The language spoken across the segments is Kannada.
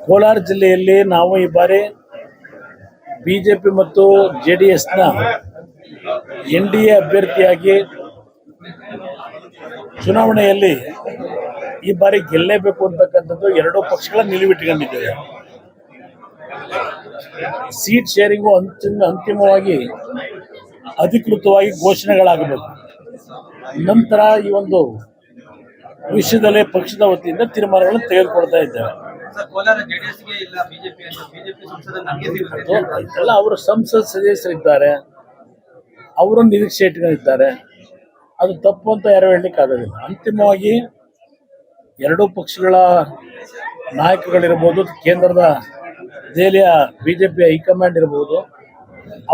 ಕೋಲಾರ ಜಿಲ್ಲೆಯಲ್ಲಿ ನಾವು ಈ ಬಾರಿ ಬಿಜೆಪಿ ಮತ್ತು ಜೆ ಡಿ ಎಸ್ನ ಎನ್ ಡಿ ಎ ಅಭ್ಯರ್ಥಿಯಾಗಿ ಚುನಾವಣೆಯಲ್ಲಿ ಈ ಬಾರಿ ಗೆಲ್ಲೇಬೇಕು ಅಂತಕ್ಕಂಥದ್ದು ಎರಡೂ ಪಕ್ಷಗಳ ನಿಲುವಿಟ್ಟುಕೊಂಡಿದ್ದೇವೆ ಸೀಟ್ ಶೇರಿಂಗು ಅಂತಿಮ ಅಂತಿಮವಾಗಿ ಅಧಿಕೃತವಾಗಿ ಘೋಷಣೆಗಳಾಗಬೇಕು. ನಂತರ ಈ ಒಂದು ವಿಷಯದಲ್ಲಿ ಪಕ್ಷದ ವತಿಯಿಂದ ತೀರ್ಮಾನಗಳನ್ನು ತೆಗೆದುಕೊಳ್ತಾ ಇದ್ದೇವೆ. BJP BJP. ಆಯ್ತಲ್ಲ, ಅವರು ಸಂಸತ್ ಸದಸ್ಯರಿದ್ದಾರೆ. ಅವರು ನಿರೀಕ್ಷೆ ಇಟ್ಕೊಂಡಿದ್ದಾರೆ ಅದು ತಪ್ಪು ಅಂತ ಯಾರು ಹೇಳಲಿಕ್ಕೆ ಆಗೋದಿಲ್ಲ. ಅಂತಿಮವಾಗಿ ಎರಡೂ ಪಕ್ಷಗಳ ನಾಯಕಗಳಿರ್ಬೋದು ಕೇಂದ್ರದ ದೆಹಲಿಯ ಬಿ ಜೆ ಪಿ ಹೈಕಮಾಂಡ್ ಇರ್ಬೋದು,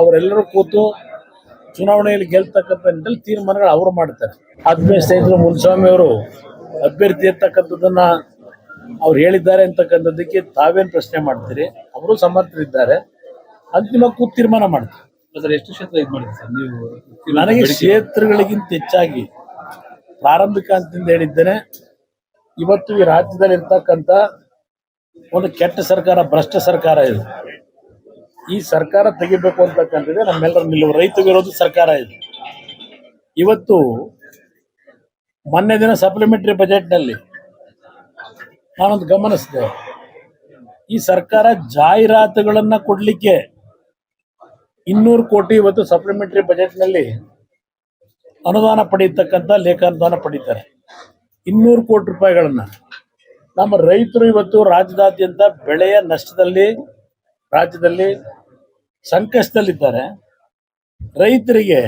ಅವರೆಲ್ಲರೂ ಕೂತು ಚುನಾವಣೆಯಲ್ಲಿ ಗೆಲ್ತಕ್ಕಂಥ ನಿಟ್ಟಿನಲ್ಲಿ ತೀರ್ಮಾನಗಳು ಅವರು ಮಾಡ್ತಾರೆ. ಆದ್ಮೇಲೆ ಸ್ನೇಹಿತರು ಮುನ್ಸ್ವಾಮಿ ಅವರು ಅಭ್ಯರ್ಥಿ ಇರ್ತಕ್ಕಂಥದ್ದನ್ನ ಅವ್ರು ಹೇಳಿದ್ದಾರೆ ಅಂತಕ್ಕಂಥದ್ದಕ್ಕೆ ತಾವೇನು ಪ್ರಶ್ನೆ ಮಾಡ್ತೀರಿ? ಅವರು ಸಮರ್ಥರಿದ್ದಾರೆ. ಅಂತಿಮ ಕೂತ್ ತೀರ್ಮಾನ ಮಾಡ್ತೀವಿ. ಸರ್ ಎಷ್ಟು ಕ್ಷೇತ್ರ ಇದು ಮಾಡಿದ್ರಿ ಸರ್? ನೀವು ನನಗೆ ಕ್ಷೇತ್ರಗಳಿಗಿಂತ ಹೆಚ್ಚಾಗಿ ಪ್ರಾರಂಭಿಕ ಅಂತಿಂದ ಹೇಳಿದ್ದೇನೆ ಇವತ್ತು ಈ ರಾಜ್ಯದಲ್ಲಿ ಇರ್ತಕ್ಕಂಥ ಒಂದು ಕೆಟ್ಟ ಸರ್ಕಾರ ಭ್ರಷ್ಟ ಸರ್ಕಾರ ಇದು. ಈ ಸರ್ಕಾರ ತೆಗಿಬೇಕು ಅಂತಕ್ಕಂಥದ್ದೇ ನಮ್ಮೆಲ್ಲರ ನಿಲುವು ರೈತ ವಿರೋಧಿ ಸರ್ಕಾರ ಇದು. ಇವತ್ತು ಮೊನ್ನೆ ದಿನ ಸಪ್ಲಿಮೆಂಟರಿ ಬಜೆಟ್ನಲ್ಲಿ ನಾನೊಂದು ಗಮನಿಸಿದೆ. ಈ ಸರ್ಕಾರ ಜಾಹೀರಾತುಗಳನ್ನ ಕೊಡ್ಲಿಕ್ಕೆ ಇನ್ನೂರು ಕೋಟಿ ಇವತ್ತು ಸಪ್ಲಿಮೆಂಟರಿ ಬಜೆಟ್ನಲ್ಲಿ ಅನುದಾನ ಪಡೆಯತಕ್ಕಂಥ ಲೇಖಾನುದಾನ ಪಡೀತಾರೆ. ಇನ್ನೂರು ಕೋಟಿ ರೂಪಾಯಿಗಳನ್ನ. ನಮ್ಮ ರೈತರು ಇವತ್ತು ರಾಜ್ಯದಾದ್ಯಂತ ಬೆಳೆಯ ನಷ್ಟದಲ್ಲಿ, ರಾಜ್ಯದಲ್ಲಿ ಸಂಕಷ್ಟದಲ್ಲಿದ್ದಾರೆ. ರೈತರಿಗೆ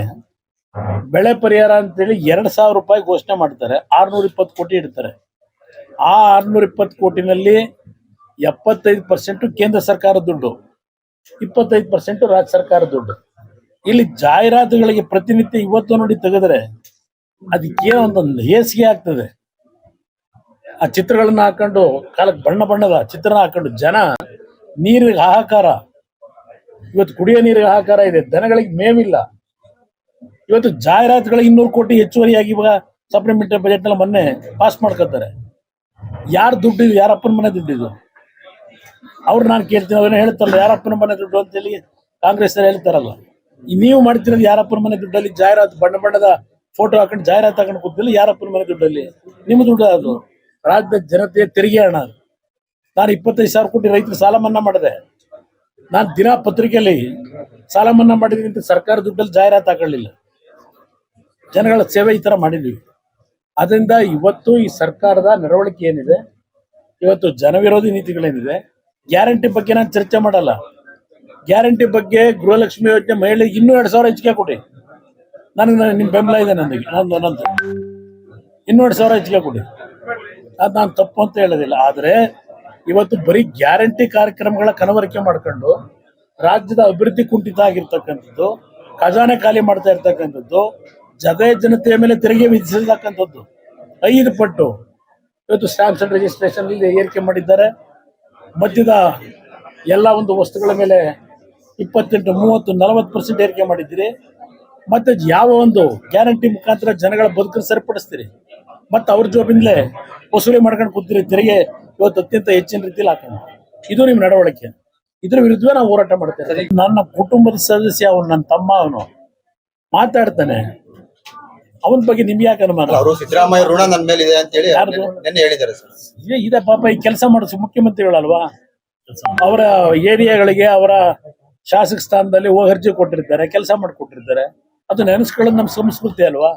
ಬೆಳೆ ಪರಿಹಾರ ಅಂತೇಳಿ ಎರಡು ಸಾವಿರ ರೂಪಾಯಿ ಘೋಷಣೆ ಮಾಡ್ತಾರೆ. ಆರ್ನೂರ ಇಪ್ಪತ್ತು ಕೋಟಿ ಇಡ್ತಾರೆ. ಆ ಆರ್ನೂರ ಇಪ್ಪತ್ತು ಕೋಟಿನಲ್ಲಿ ಎಪ್ಪತ್ತೈದು ಪರ್ಸೆಂಟ್ ಕೇಂದ್ರ ಸರ್ಕಾರ ದುಡ್ಡು. ಇಪ್ಪತ್ತೈದು ಪರ್ಸೆಂಟ್ ರಾಜ್ಯ ಸರ್ಕಾರ ದುಡ್ಡು. ಇಲ್ಲಿ ಜಾಹೀರಾತುಗಳಿಗೆ ಪ್ರತಿನಿತ್ಯ ಇವತ್ತು ನೋಡಿ ತೆಗೆದ್ರೆ ಅದಕ್ಕೆ ಒಂದೊಂದು ಹೇಸಿಗೆ ಆಗ್ತದೆ. ಆ ಚಿತ್ರಗಳನ್ನ ಹಾಕೊಂಡು ಕಾಲಕ್ಕೆ ಬಣ್ಣ ಬಣ್ಣದ ಚಿತ್ರನ ಹಾಕೊಂಡು ಜನ ನೀರಿಗೆ ಹಾಹಾಕಾರ. ಇವತ್ತು ಕುಡಿಯೋ ನೀರಿಗೆ ಹಾಹಾಕಾರ ಇದೆ, ದನಗಳಿಗೆ ಮೇವಿಲ್ಲ. ಇವತ್ತು ಜಾಹೀರಾತುಗಳಿಗೆ ಇನ್ನೂರು ಕೋಟಿ ಹೆಚ್ಚುವರಿಯಾಗಿ ಇವಾಗ ಸಪ್ಲಿಮೆಂಟರಿ ಬಜೆಟ್ನಲ್ಲಿ ಮೊನ್ನೆ ಪಾಸ್ ಮಾಡ್ಕೊತಾರೆ ಯಾರು ದುಡ್ಡು ಇದು? ಯಾರಪ್ಪನ ಮನೆ ದುಡ್ಡಿದು ಅವ್ರು ನಾನು ಕೇಳ್ತೀನಿ, ಅವ್ರೇನು ಹೇಳ್ತಾರಲ್ಲ ಯಾರಪ್ಪನ ಮನೆ ದುಡ್ಡು ಕಾಂಗ್ರೆಸ್ ಹೇಳ್ತಾರಲ್ಲ. ಈ ನೀವು ಮಾಡ್ತಿರೋದು ಯಾರಪ್ಪನ ಮನೆ ದುಡ್ಡಲ್ಲಿ? ಜಾಹೀರಾತು, ಬಣ್ಣ ಬಣ್ಣದ ಫೋಟೋ ಹಾಕೊಂಡು ಜಾಹೀರಾತು ಹಾಕೊಂಡು ಕೂತಿಲ್ಲ ಯಾರಪ್ಪನ ಮನೆ ದುಡ್ಡಲ್ಲಿ? ನಿಮ್ಮ ದುಡ್ಡು ಅದು ರಾಜ್ಯದ ಜನತೆಯ ತೆರಿಗೆ ಹಣ. ನಾನು ಇಪ್ಪತ್ತೈದು ಸಾವಿರ ಕೋಟಿ ರೈತರು ಸಾಲ ಮನ್ನಾ ಮಾಡಿದೆ. ನಾನು ದಿನಾ ಪತ್ರಿಕೆಯಲ್ಲಿ ಸಾಲ ಮನ್ನಾ ಮಾಡಿದ್ದೀನಿ ಅಂತ ಸರ್ಕಾರ ದುಡ್ಡಲ್ಲಿ ಜಾಹೀರಾತು ಹಾಕೊಳ್ಳಿಲ್ಲ ಜನಗಳ ಸೇವೆ ಈ ತರ ಮಾಡಿದ್ವಿ. ಅದರಿಂದ ಇವತ್ತು ಈ ಸರ್ಕಾರದ ನಡವಳಿಕೆ ಏನಿದೆ? ಇವತ್ತು ಜನವಿರೋಧಿ ನೀತಿಗಳೇನಿದೆ? ಗ್ಯಾರಂಟಿ ಬಗ್ಗೆ ನಾನು ಚರ್ಚೆ ಮಾಡಲ್ಲ. ಗ್ಯಾರಂಟಿ ಬಗ್ಗೆ ಗೃಹಲಕ್ಷ್ಮಿ ಯೋಜನೆ ಮಹಿಳೆಗೆ ಇನ್ನೂ ಎರಡು ಸಾವಿರ ಹೆಚ್ಚಿಗೆ ಕೊಡಿ. ನನಗೆ ನನ್ನ- ನಿಮ್ಮ ಬೆಂಬಲ ಇದೆ ನನಗೆ ನಂದು. ಇನ್ನೂ ಎರಡು ಸಾವಿರ ಹೆಚ್ಚಿಗೆ ಕೊಡಿ. ಅದು ನಾನು ತಪ್ಪು ಅಂತ ಹೇಳೋದಿಲ್ಲ. ಆದರೆ ಇವತ್ತು ಬರೀ ಗ್ಯಾರಂಟಿ ಕಾರ್ಯಕ್ರಮಗಳ ಕನವರಿಕೆ ಮಾಡ್ಕೊಂಡು ರಾಜ್ಯದ ಅಭಿವೃದ್ಧಿ ಕುಂಠಿತ ಆಗಿರ್ತಕ್ಕಂಥದ್ದು, ಖಜಾನೆ ಖಾಲಿ ಮಾಡ್ತಾ ಇರ್ತಕ್ಕಂಥದ್ದು ಜಗ ಜನತೆಯ ಮೇಲೆ ತೆರಿಗೆ ವಿಧಿಸಿರ್ತಕ್ಕಂಥದ್ದು ಐದು ಪಟ್ಟು. ಇವತ್ತು ಸ್ಟಾಂಪ್ಸ್ ಅಂಡ್ ರಿಜಿಸ್ಟ್ರೇಷನ್ ಏರಿಕೆ ಮಾಡಿದ್ದಾರೆ. ಮದ್ಯದ ಎಲ್ಲ ಒಂದು ವಸ್ತುಗಳ ಮೇಲೆ ಇಪ್ಪತ್ತೆಂಟು, ಮೂವತ್ತು, ನಲವತ್ತು ಪರ್ಸೆಂಟ್ ಏರಿಕೆ ಮಾಡಿದ್ದೀರಿ. ಮತ್ತೆ ಯಾವ ಒಂದು ಗ್ಯಾರಂಟಿ ಮುಖಾಂತರ ಜನಗಳ ಬದುಕನ್ನು ಸರಿಪಡಿಸ್ತೀರಿ? ಮತ್ತೆ ಅವ್ರ ಜೋಬಿಂದಲೇ ವಸೂಲಿ ಮಾಡ್ಕೊಂಡು ಕೂತೀರಿ, ತೆರಿಗೆ ಇವತ್ತು ಅತ್ಯಂತ ಹೆಚ್ಚಿನ ರೀತಿಯಲ್ಲಿ ಹಾಕೊಂಡು ಇದು ನಿಮ್ಮ ನಡವಳಿಕೆ. ಇದ್ರ ವಿರುದ್ಧವೇ ನಾವು ಹೋರಾಟ ಮಾಡ್ತೇವೆ ನನ್ನ ಕುಟುಂಬದ ಸದಸ್ಯ ಅವನು, ನನ್ನ ತಮ್ಮ ಅವನು ಮಾತಾಡ್ತಾನೆ. ಅವನ ಬಗ್ಗೆ ನಿಮ್ಗೆ ಯಾಕೆ ಅನುಮಾನ? ಅವರು ಸಿದ್ದರಾಮಯ್ಯ ಋಣ ನನ್ನ ಮೇಲೆ ಇದೆ ಅಂತ ಹೇಳಿ ಯಾರ್ದು? ನಿನ್ನೆ ಹೇಳಿದ್ದಾರೆ ಸರ್. ಇದೆ ಇದೆ ಪಾಪ ಈ ಕೆಲಸ ಮಾಡಿಸ್ ಮುಖ್ಯಮಂತ್ರಿಗಳಲ್ವಾ ಅವರ ಏರಿಯಾಗಳಿಗೆ ಅವರ ಶಾಸಕ ಸ್ಥಾನದಲ್ಲಿ ಹೋಗಿ ಅರ್ಜಿ ಕೊಟ್ಟಿರ್ತಾರೆ ಕೆಲಸ ಮಾಡಿಕೊಟ್ಟಿರ್ತಾರೆ. ಅದು ನೆನೆಸ್ಕೊಳ್ಳೋದು ನಮ್ಮ ಸಂಸ್ಕೃತಿ ಅಲ್ವಾ?